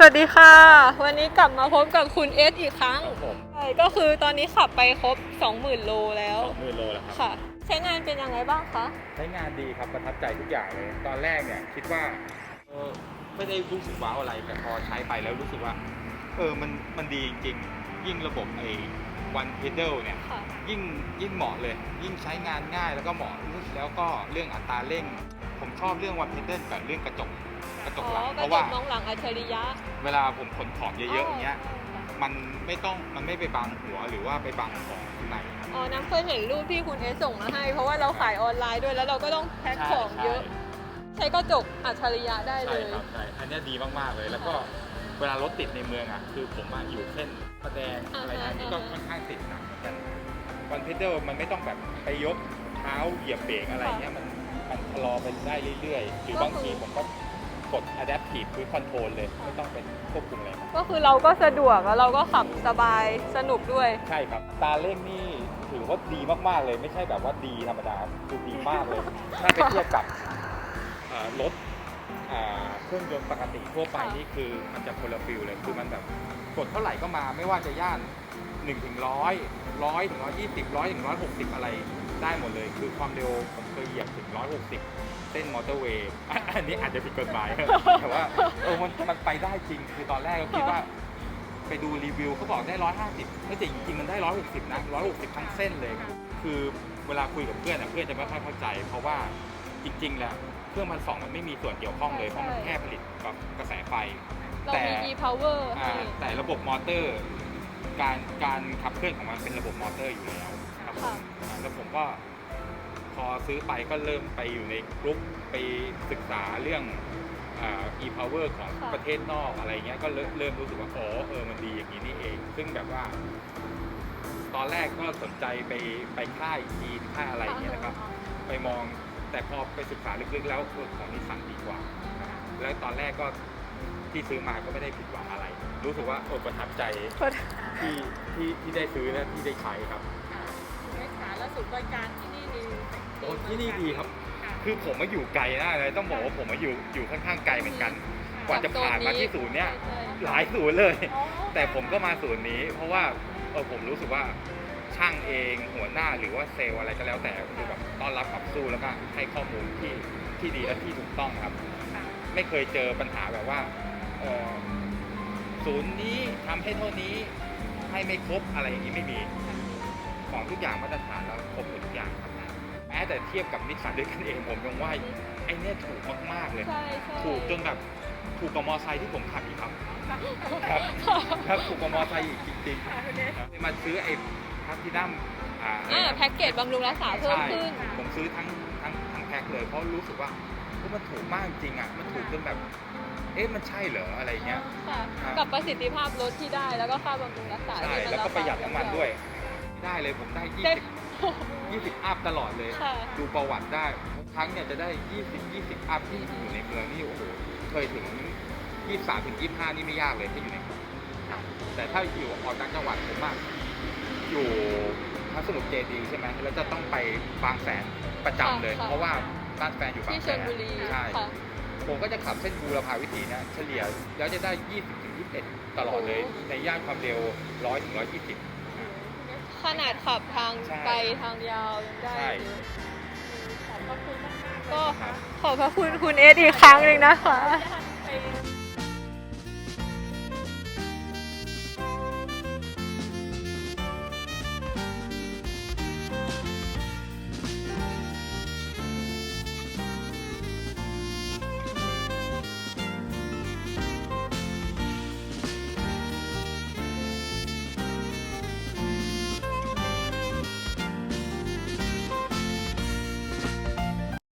สวัสดีค่ะ วันนี้กลับมาพบกับคุณเอสอีกครั้งครับผมใช่ก็คือตอนนี้ขับไปครบ 20,000 โลแล้ว สองหมื่นโลแล้วครับ ค่ะ ใช้งานเป็นยังไงบ้างคะ ใช้งานดีครับประทับใจทุกอย่างเลย ตอนแรกเนี่ยคิดว่าเออไม่ได้รู้สึกว้าวอะไร แต่พอใช้ไปแล้วรู้สึกว่า เออมันมันดีจริงๆ ยิ่งระบบไอ้วันเพดลเนี่ย ค่ะ ยิ่งยิ่งเหมาะเลย ยิ่งใช้งานง่ายแล้วก็เหมาะแล้วก็เรื่องอัตราเร่ง ผมชอบเรื่องวันเพดลกับเรื่องกระจกกระจอ๋กอหลังกเพระราะจว่ากมองหลังอัจฉริยะ เวลาผมขนของเยอะๆอย่างเงี้ยมันไม่ต้องมันไม่ไปบังหัวหรือว่าไปบังของข้างในครับอ๋อน้ำเคยเห็นรูปที่คุณเอสส่งมาให้ เพราะว่าเราขายออนไลน์ด้วยแล้วเราก็ต้องแพ็คของเยอะ ใช้กระจกอัจฉริยะได้เลใช่ย ครับใช่อันเนี้ยดีมากๆเลยแล้วก็เวลารถติดในเมืองอะคือผมอะอยู่เส้นประแดงอ่าฮะอะไรทางนี้ก็อ่าฮะ ค่อนข้างติดหนักเหมือนกันวันเพดลมันไม่ต้องแบบไปยกเท้าเหยียบเบรกอะไรเงี้ยมัน มันชะลอไปได้เรื่อยๆ หรือบางทีผมก็กด adaptive cruise control เลย ไม่ต้องเป็นควบคุมอะไรก็คือเราก็สะดวกแล้วเราก็ขับสบายสนุกด้วย ใช่ครับตาเร่งนี่ถือว่าดีมากๆเลย ไม่ใช่แบบว่าดีธรรมดาคือดีมากเลย ถ้าไปเทียบกับเอ่อรถอ่าเครื่องยนต์ปกติทั่วไปค่ะ นี่คือมันจะคนละฟิลเลย คือมันแบบกดเท่าไหร่ก็มาไม่ว่าจะย่าน1ถึงร้อยร้อยถึงร้อยยี่สิบร้อยถึงร้อยหกสิบอะไร ได้หมดเลย คือความเร็วผมเคยเหยียบถึงร้อยหกสิบเส้นมอเตอร์เวย์อะอันนี้อาจจะผิดกฎหมาย แต่ว่าเออมันมันไปได้จริง คือตอนแรกก็คิดว่า ไปดูรีวิวเขาบอกได้ร้อยห้าสิบไม่จริงจริงๆมันได้ร้อยหกสิบนะร้อยหกสิบทั้งเส้นเลย คือเวลาคุยกับเพื่อนอะเพื่อนจะไม่ค่อยเข้าใจ เพราะว่าจริงๆแล้วเครื่องพันสองมันไม่มีส่วนเกี่ยวข้องเลย เพราะมันแค่ผลิตกับกระแสไฟ เราแต่มี e-power อ่าให้แต่ระบบมอเตอร์ การการขับเคลื่อนของมันเป็นระบบมอเตอร์อยู่แล้ว ครับผมค่ะอ่าแล้วผมก็พอซื้อไปก็เริ่มไปอยู่ในกลุ่มไปศึกษาเรื่องอ่า e-power ของค่ะประเทศนอกอะไรเงี้ยก็เริ่มเริ่มรู้สึกว่าอ๋อเออมันดีอย่างนี้นี่เอง ซึ่งแบบว่า ตอนแรกก็สนใจไปไปค่ายจีนค่ายอะไรอย่างเงี้ยนะครับ ไปมองแต่พอไปศึกษาลึกๆแล้วเออของนิสสันดีกว่า แล้วตอนแรกก็ที่ซื้อมาก็ไม่ได้ผิดหวังอะไร รู้สึกว่าเออประทับใจที่ที่ที่ได้ซื้อและที่ได้ใช้ครับคุณ เอสขาและศูนย์บริการที่นี่ดีโอ้ที่นี่ดีครับ คือผมมาอยู่ไกลนะเลยต้องบอกว่าผมมาอยู่อยู่ค่อนข้างไกลเหมือนกัน กว่าจะผ่านมาที่ศูนย์เนี้ยใช่หลายศูนย์เลยอ๋อแต่ผมก็มาศูนย์นี้ เพราะว่าเออผมรู้สึกว่าช่างเองหัวหน้าหรือว่าเซลล์อะไรก็แล้วแต่คือแบบต้อนรับขับสู้แล้วก็ให้ข้อมูลที่ที่ดีและที่ถูกต้องครับค่ะไม่เคยเจอปัญหาแบบว่าเอ่อศูนย์นี้ทำให้เท่านี้ให้ไม่ครบอะไรอย่างนี้ไม่มี ของทุกอย่างมาตรฐานแล้วครบหมดทุกอย่างครับแม้แต่เทียบกับนิสสันด้วยกันเองผมยังว่าไอ้เนี่ยถูกมากๆเลย ใช่ใช่ถูกจนแบบถูกกว่ามอไซค์ที่ผมขับอีกครับ ครับครับถูกกว่ามอไซค์อีกจริงค่ะคุณเอสๆมาซื้อไอ้พัททินัมอ่าอ่าแพ็กเกจบำรุงรักษาเพิ่มใช่ขึ้น ผมซื้อทั้งทั้งทั้งแพ็คเลยเพราะรู้สึกว่าเฮ้ยมันถูกมากจริงอะมันถูกจนแบบเอ๊ะมันใช่เหรออะไรเงี้ยค่ะครับกับประสิทธิภาพรถที่ได้แล้วก็ค่าบำรุงรักษาใช่ที่มันแล้วก็ประหยัดน้ำมันด้วยราคา ได้เลยผมได้ได้20 20อัพตลอดเลย ค่ะ ดูประวัติได้ทุกครั้งเนี่ยจะได้20 20อัพที่อยู่ในเมืองนี่โอ้โหเคยถึง23ถึง25นี่ไม่ยากเลยที่อยู่ในเมืองแต่ถ้าอยู่ออกต่างจังหวัดผมอะอยู่พัสดุเจดีใช่ไหมแล้วจะต้องไปบางแสนประจำเลยค่ะ เพราะว่าบ้านแฟนอยู่บางที่แสชลนบุรีใช่ ค่ะ ผมก็จะขับเส้นบูรพาวิถีเนี่ยเฉลี่ยแล้วจะได้ 20ถึง21 ตลอดเลยในย่านความเร็ว 100ถึง120 ขนาดขับทางใช่ไกลทางยาวยังได้ใช่ เลยขอบพระคุณมากๆเลยก็ครับขอบพระคุณคุณเอสอีกครั้งหนึ่งนะคะ ไป